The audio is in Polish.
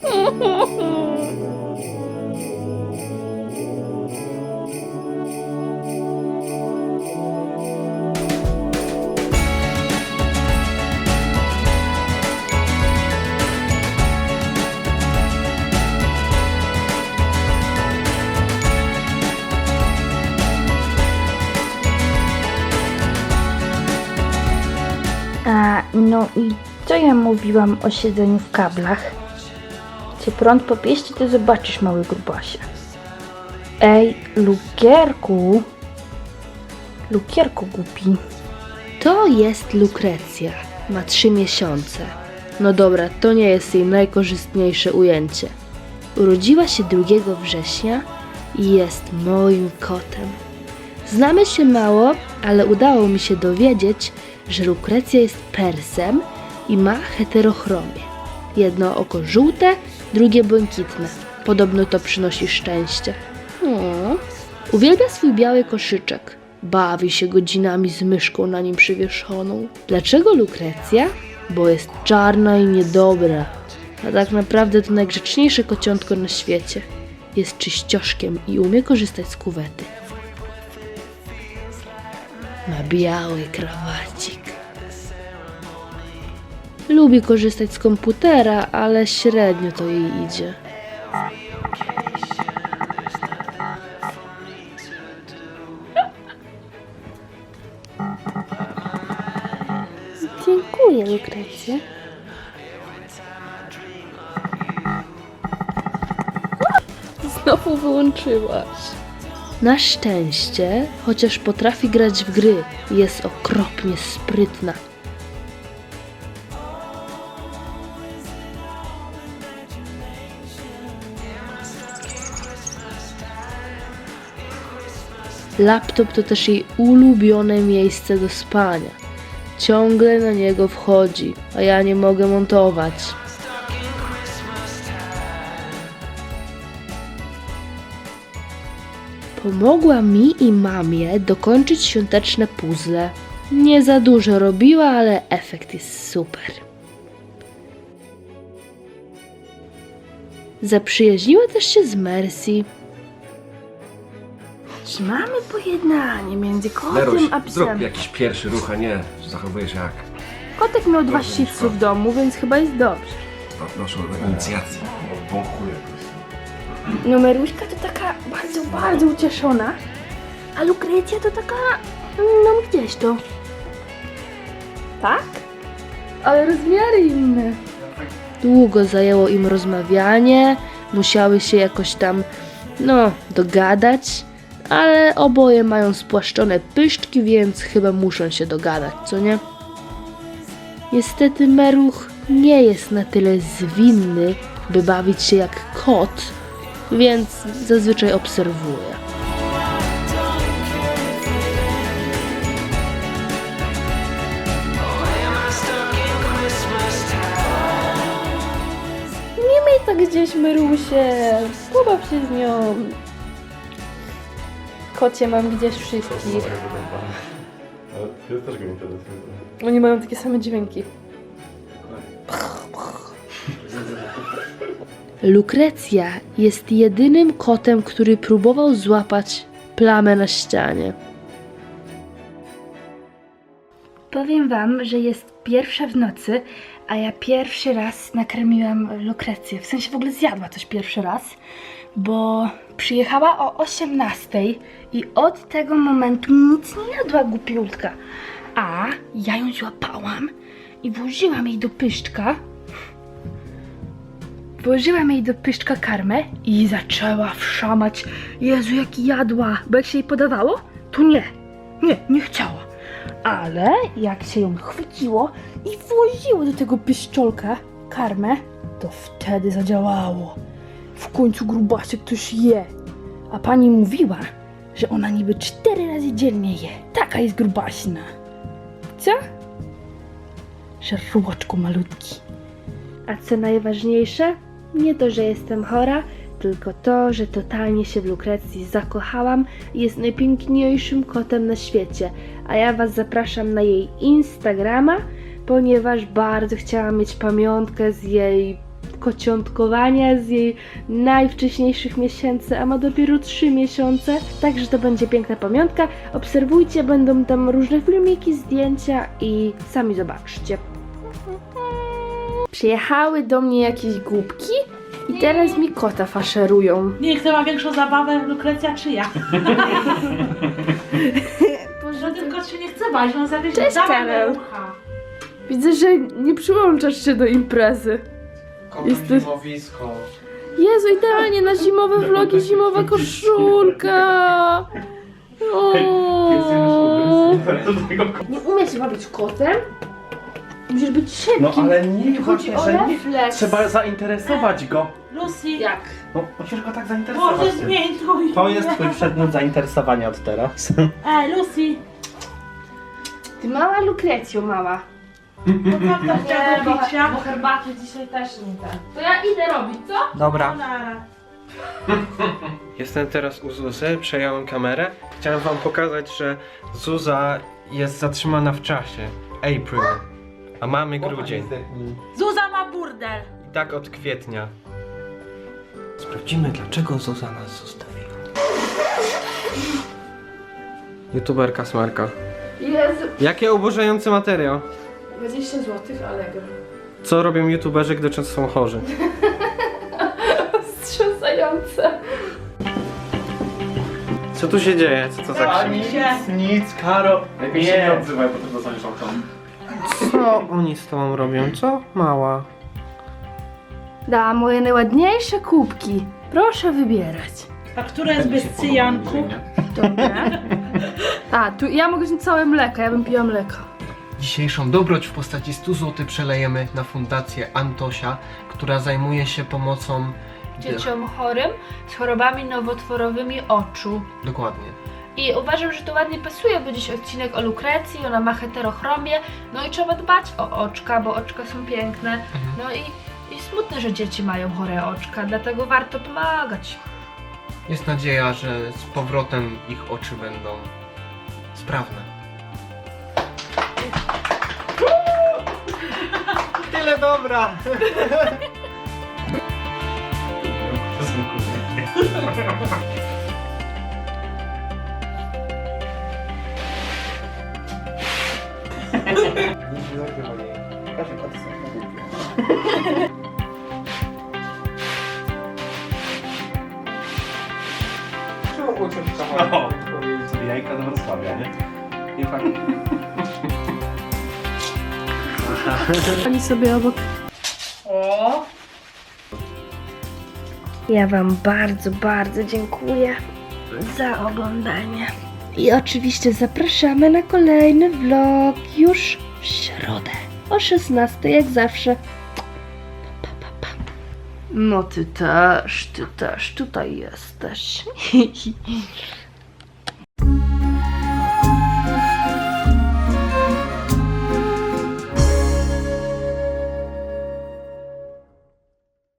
A, no i co ja mówiłam o siedzeniu w kablach? Cię prąd popieści, to zobaczysz, mały grubasie. Ej, Lukierku. Lukierku głupi. To jest Lukrecja. Ma trzy miesiące. No dobra, to nie jest jej najkorzystniejsze ujęcie. Urodziła się 2 września i jest moim kotem. Znamy się mało, ale udało mi się dowiedzieć, że Lukrecja jest persem i ma heterochromię. Jedno oko żółte, drugie błękitne. Podobno to przynosi szczęście. Uwielbia swój biały koszyczek. Bawi się godzinami z myszką na nim przywieszoną. Dlaczego Lukrecja? Bo jest czarna i niedobra. A tak naprawdę to najgrzeczniejsze kociątko na świecie. Jest czyścioszkiem i umie korzystać z kuwety. Ma biały krawacik. Lubi korzystać z komputera, ale średnio to jej idzie. Dziękuję, Lukrecja. Znowu wyłączyłaś. Na szczęście, chociaż potrafi grać w gry, jest okropnie sprytna. Laptop to też jej ulubione miejsce do spania. Ciągle na niego wchodzi, a ja nie mogę montować. Pomogła mi i mamie dokończyć świąteczne puzzle. Nie za dużo robiła, ale efekt jest super. Zaprzyjaźniła też się z Mercy. Czy mamy pojednanie między Leruś, kotem a zrób psem? jakiś pierwszy ruch, a nie zachowujesz jak. Kotek miał dwa Dobrze, w domu, więc chyba jest dobrze. No, Proszę o inicjację. No Meruśka to taka bardzo, bardzo ucieszona, a Lukrecja to taka, no gdzieś to. Tak? Ale rozmiary inne. Długo zajęło im rozmawianie, musiały się jakoś tam, no, dogadać, ale oboje mają spłaszczone pyszczki, więc chyba muszą się dogadać, co nie? Niestety Meruch nie jest na tyle zwinny, by bawić się jak kot, więc zazwyczaj obserwuje. Nie miej tak gdzieś Merusie, pobaw się z nią. Kocie mam gdzieś wszystkich. Ale też go. Oni mają takie same dźwięki. Lukrecja jest jedynym kotem, który próbował złapać plamę na ścianie. Powiem wam, że jest pierwsza w nocy, a ja pierwszy raz nakarmiłam Lukrecję. W sensie w ogóle zjadła coś pierwszy raz, bo przyjechała o 18 i od tego momentu nic nie jadła głupiutka. A ja ją złapałam i włożyłam jej do pyszczka. Włożyłam jej do pyszczka karmę i zaczęła wszamać. Jezu, jak jadła! Bo jak się jej podawało, to nie. Nie, nie chciała. Ale jak się ją chwyciło i włożyło do tego pyszczolka karmę, to wtedy zadziałało. W końcu grubasiek ktoś je. A pani mówiła, że ona niby cztery razy dziennie je. Taka jest grubaśna. Co? Żarłoczku malutki. A co najważniejsze, nie to, że jestem chora, tylko to, że totalnie się w Lukrecji zakochałam i jest najpiękniejszym kotem na świecie. A ja Was zapraszam na jej Instagrama, ponieważ bardzo chciałam mieć pamiątkę z jej kociątkowania z jej najwcześniejszych miesięcy, a ma dopiero 3 miesiące. Także to będzie piękna pamiątka. Obserwujcie, będą tam różne filmiki, zdjęcia i sami zobaczcie. Przyjechały do mnie jakieś głupki i teraz mi kota faszerują. Nie, kto ma większą zabawę, Lukrecja czy ja? Że ten kot się nie chce bać, on za Cześć, Karol. Widzę, że nie przyłączasz się do imprezy. Jesteś- zimowisko. Jezu, idealnie na zimowe vlogi, zimowa koszulka. O. Nie umiesz bawić kotem? Musisz być szybki. No ale nie Chodzi o że nie. refleks. Trzeba zainteresować go. Lucy, Jak? No, musisz go tak zainteresować. może tym. zmień twój. To jest twój przedmiot zainteresowania od teraz. Ej, Lucy, Ty mała Lukrecjo, mała. Prawda chciała do picia. bo herbaty dzisiaj też nie tak. To ja idę robić, co? Dobra. Nara. Jestem teraz u Zuzy, przejąłem kamerę. Chciałem wam pokazać, że Zuza jest zatrzymana w czasie. April. A mamy grudzień. Zuza ma burdel. I tak od kwietnia. Sprawdzimy, dlaczego Zuza nas zostawiła. YouTuberka Smarka. Jezu, Jakie oburzający materiał. 20 zł, Allegro. Co robią YouTuberzy, gdy często są chorzy? Wstrząsające. Co tu się dzieje? Co to za A krzyk? nic, nic, Karo. Lepiej się nie odzywaj, bo to dostaniesz okon. Co oni z tobą robią? Co? Mała. Da, moje najładniejsze kubki. Proszę wybierać. A która jest bez cyjanku? Dobra. A, tu ja mogę wziąć całe mleko, ja bym piła mleko. Dzisiejszą dobroć w postaci 100 zł przelejemy na fundację Antosia, która zajmuje się pomocą Dzieciom chorym z chorobami nowotworowymi oczu. Dokładnie. I uważam, że to ładnie pasuje, bo dziś odcinek o lukrecji, ona ma heterochromię, no i trzeba dbać o oczka, bo oczka są piękne. No i, i smutne, że dzieci mają chore oczka, dlatego warto pomagać. Jest nadzieja, że z powrotem ich oczy będą sprawne. Tyle dobra! O, sobie jajka do Wrocławia, nie? I tak. Oni sobie obok. O, Ja Wam bardzo, bardzo dziękuję za oglądanie. I oczywiście zapraszamy na kolejny vlog już w środę o 16 jak zawsze. Pa, pa, pa. No ty też, ty też tutaj jesteś.